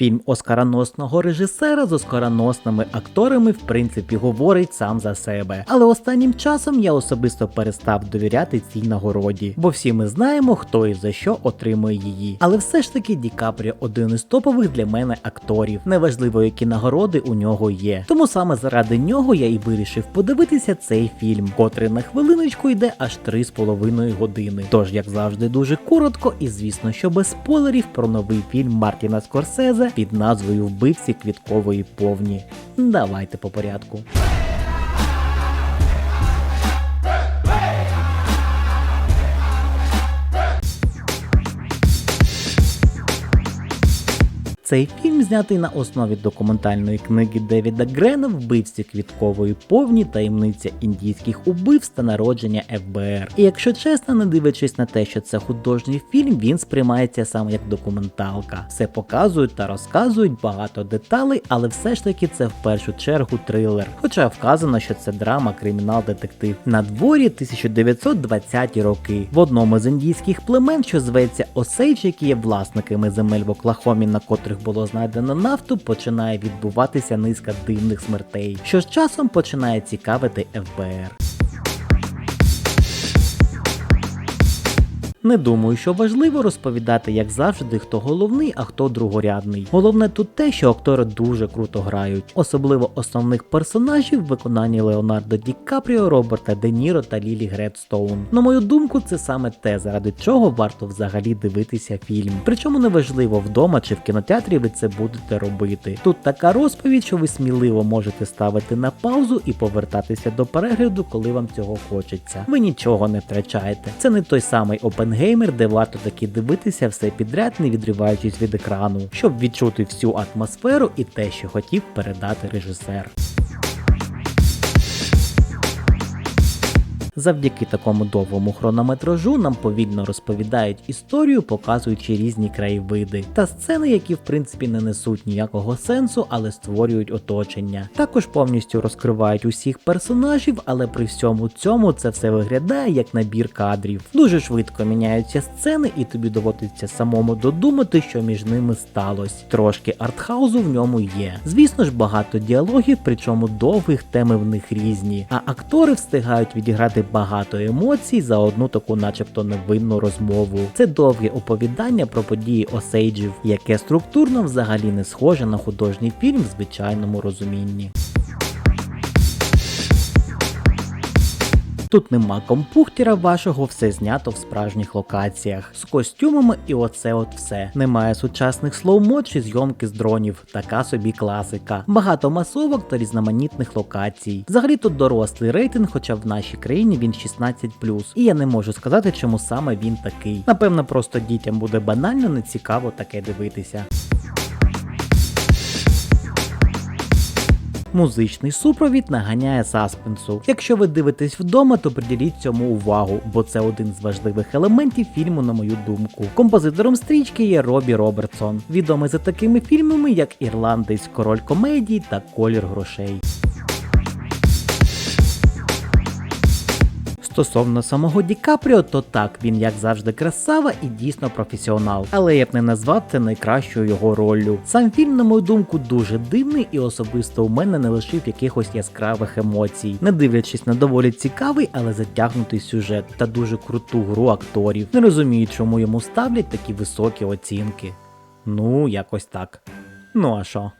Фільм оскароносного режисера з оскароносними акторами в принципі говорить сам за себе. Але останнім часом я особисто перестав довіряти цій нагороді, бо всі ми знаємо, хто і за що отримує її. Але все ж таки Ді Капріо один із топових для мене акторів. Неважливо, які нагороди у нього є. Тому саме заради нього я і вирішив подивитися цей фільм, котрий на хвилиночку йде аж 3,5 години. Тож, як завжди, дуже коротко і звісно, що без спойлерів про новий фільм Мартіна Скорсезе під назвою Вбивці квіткової повні. Давайте по порядку. Цей знятий на основі документальної книги Девіда Грена Вбивці квіткової повні таємниця індійських убивств та народження ФБР. І якщо чесно, не дивлячись на те, що це художній фільм, він сприймається саме як документалка. Все показують та розказують багато деталей, але все ж таки це в першу чергу трилер. Хоча вказано, що це драма, кримінал, детектив. На дворі 1920-ті роки. В одному з індійських племен, що зветься Осейдж, які є власниками земель в Оклахомі, на котрих було знайдено нафту, починає відбуватися низка дивних смертей, що з часом починає цікавити ФБР. Не думаю, що важливо розповідати, як завжди, хто головний, а хто другорядний. Головне тут те, що актори дуже круто грають, особливо основних персонажів в виконанні Леонардо Ді Капріо, Роберта Де Ніро та Лілі Гредстоун. На мою думку, це саме те, заради чого варто взагалі дивитися фільм. Причому неважливо вдома чи в кінотеатрі ви це будете робити. Тут така розповідь, що ви сміливо можете ставити на паузу і повертатися до перегляду, коли вам цього хочеться. Ви нічого не втрачаєте. Це не той самий Опенгеймер, де варто таки дивитися все підряд, не відриваючись від екрану, щоб відчути всю атмосферу і те, що хотів передати режисер. Завдяки такому довгому хронометражу нам повільно розповідають історію, показуючи різні краєвиди та сцени, які в принципі не несуть ніякого сенсу, але створюють оточення. Також повністю розкривають усіх персонажів, але при всьому цьому це все виглядає як набір кадрів. Дуже швидко міняються сцени, і тобі доводиться самому додумати, що між ними сталося. Трошки артхаузу в ньому є. Звісно ж, багато діалогів, причому довгих теми в них різні. А актори встигають відіграти багато емоцій за одну таку, начебто, невинну розмову. Це довге оповідання про події Осейджів, яке структурно взагалі не схоже на художній фільм в звичайному розумінні. Тут нема компухтера вашого, все знято в справжніх локаціях з костюмами і оце от все. Немає сучасних слоумо чи зйомки з дронів, така собі класика. Багато масовок та різноманітних локацій. Взагалі тут дорослий рейтинг, хоча в нашій країні він 16 І я не можу сказати, чому саме він такий. Напевно, просто дітям буде банально нецікаво таке дивитися. Музичний супровід наганяє саспенсу. Якщо ви дивитесь вдома, то приділіть цьому увагу, бо це один з важливих елементів фільму, на мою думку. Композитором стрічки є Робі Робертсон, відомий за такими фільмами, як Ірландець, Король комедії та Колір грошей. Стосовно самого Ді Капріо, то так, він як завжди красава і дійсно професіонал. Але я б не назвав це найкращою його роллю. Сам фільм, на мою думку, дуже дивний і особисто у мене не лишив якихось яскравих емоцій, не дивлячись на доволі цікавий, але затягнутий сюжет та дуже круту гру акторів. Не розумію, чому йому ставлять такі високі оцінки. Ну, якось так. Ну а що?